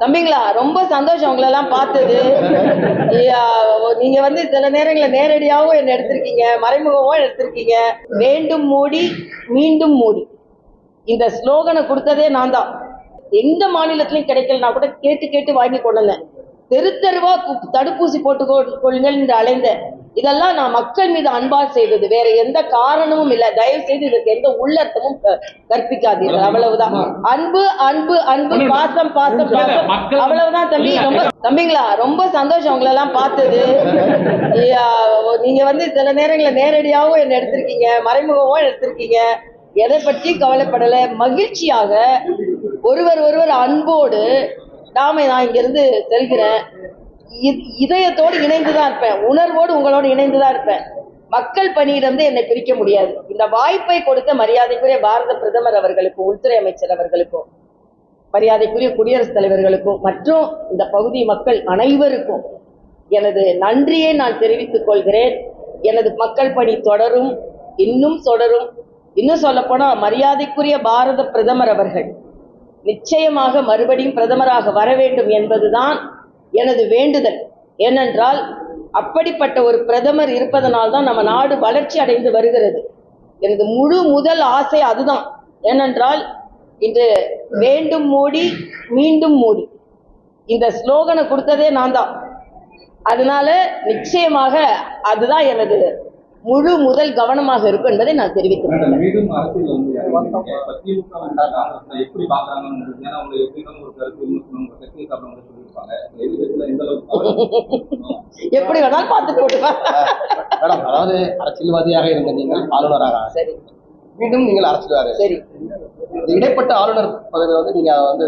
தம்பிங்களா ரொம்ப சந்தோஷம் உங்களெல்லாம் பார்த்தது. ஐயா, நீங்க வந்து சில நேரங்களில் நேரடியாகவும் என்ன எடுத்திருக்கீங்க மறைமுகமாகவும் எடுத்திருக்கீங்க. வேண்டும் மூடி மீண்டும் மூடி. இந்த ஸ்லோகனை கொடுத்ததே நான் தான். எந்த மாநிலத்திலையும் கிடைக்கலனா கூட கேட்டு கேட்டு வாங்கி கொண்டு வந்தேன். தெரு தெருவா தடுப்பூசி போட்டு கொள்ளுங்கள் என்று அலைந்தேன். இதெல்லாம் நான் மக்கள் மீது அன்பால் செய்தது. வேற எந்த காரணமும் இல்லை. தயவு செய்து இதற்கு எந்த உள்ளர்த்தமும் கற்பிக்காதீர்கள். அவ்வளவுதான். அன்பு அன்பு அன்பு பாசம் பாசம் பாசம். அவ்வளவுதான் தம்பி. ரொம்ப தம்பிங்களா ரொம்ப சந்தோஷம் உங்களெல்லாம் பார்த்தது. ஐயா, நீங்க வந்து சில நேரங்களில் நேரடியாகவும் என்ன எடுத்திருக்கீங்க. மறைமுகமாகவும் எடுத்திருக்கீங்க. எதை பற்றி கவலைப்படலை? மகிழ்ச்சியாக ஒருவர் ஒருவர் அன்போடு நாம நான் இங்கிருந்து செல்கிறேன். இதயத்தோடு இணைந்து தான் இருப்பேன். உணர்வோடு உங்களோடு இணைந்து தான் இருப்பேன். மக்கள் பணியிடந்து என்னை பிரிக்க முடியாது. இந்த வாய்ப்பை கொடுத்த மரியாதைக்குரிய பாரத பிரதமர் அவர்களுக்கும் உள்துறை அமைச்சர் அவர்களுக்கும் மரியாதைக்குரிய குடியரசுத் தலைவர்களுக்கும் மற்றும் இந்த பகுதி மக்கள் அனைவருக்கும் எனது நன்றியை நான் தெரிவித்துக் கொள்கிறேன். எனது மக்கள் பணி தொடரும் இன்னும் தொடரும். இன்னும் சொல்லப்போனால் மரியாதைக்குரிய பாரத பிரதமர் அவர்கள் நிச்சயமாக மறுபடியும் பிரதமராக வர வேண்டும் என்பதுதான் எனது வேண்டுதல் ஏனென்றால் அப்படிப்பட்ட ஒரு பிரதமர் இருப்பதனால் தான் நம்ம நாடு வளர்ச்சி அடைந்து வருகிறது. எனது முழு முதல் ஆசை அதுதான். ஏனென்றால் இன்று வேண்டும் மூடி மீண்டும் மூடி. இந்த ஸ்லோகனை கொடுத்ததே நான் தான். அதனால நிச்சயமாக அதுதான் எனது முழு முதல் கவனமாக இருக்கும் என்பதை நான் தெரிவிக்கிறேன் எப்படி வேணாலும் பார்த்து போட்டுப்பேன் மேடம் அதாவது அரசியல்வாதியாக இருந்த நீங்கள் ஆளுநராக சரி. மீண்டும் நீங்கள் அரசியல்வாதி. சரி. இடைப்பட்ட ஆளுநர் பதவி வந்து நீங்க வந்து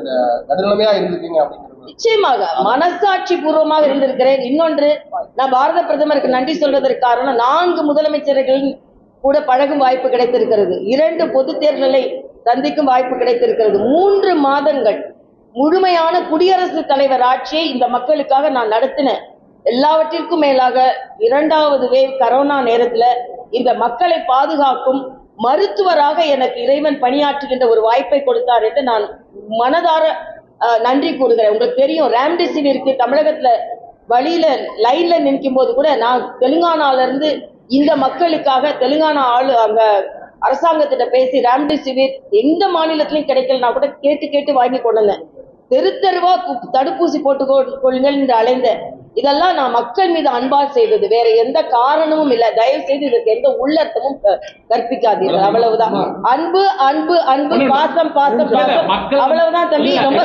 நடுநிலைமையா இருந்திருக்கீங்க அப்படிங்கிறது நிச்சயமாக மனசாட்சி பூர்வமாக இருந்திருக்கிறேன். இன்னொன்று நான் பாரத பிரதமருக்கு நன்றி சொல்வதற்கு காரணம் நான்கு முதலமைச்சர்கள் கூட பழகும் வாய்ப்பு கிடைத்திருக்கிறது. இரண்டு பொது தேர்தலை சந்திக்கும் வாய்ப்பு கிடைத்திருக்கிறது. மூன்று மாதங்கள் முழுமையான குடியரசுத் தலைவர் ஆட்சியை இந்த மக்களுக்காக நான் நடத்தினேன் எல்லாவற்றிற்கும் மேலாக இரண்டாவது வேவ் கரோனா நேரத்தில் இந்த மக்களை பாதுகாக்கும் மருத்துவராக எனக்கு இறைவன் பணியாற்றுகின்ற ஒரு வாய்ப்பை கொடுத்தார் என்று நான் மனதார நன்றி கூறுகிறேன். உங்களுக்கு தெரியும் ராம்டெசிவிற்கு தமிழகத்தில் வழியில் லைனில் நிற்கும் போது கூட நான் தெலுங்கானாவிலிருந்து இந்த மக்களுக்காக தெலுங்கானா ஆளு அங்க அரசாங்கத்திட்ட பேசி ராம்டெசிவிர் எந்த மாநிலத்திலையும் கிடைக்கலனா கூட கேட்டு கேட்டு வாங்கி கொண்டு வந்தேன். தெரு தெருவா தடுப்பூசி போட்டு கொள்ளுங்கள் என்று அலைந்தேன் இதெல்லாம் நான் மக்கள் மீது அன்பால் செய்தது. வேற எந்த காரணமும் இல்லை. தயவு செய்து இதற்கு எந்த உள்ளர்த்தமும் கற்பிக்காதீர்கள். அவ்வளவுதான். அன்பு அன்பு அன்பு பாசம் பாசம் பாசம். அவ்வளவுதான் தம்பி. ரொம்ப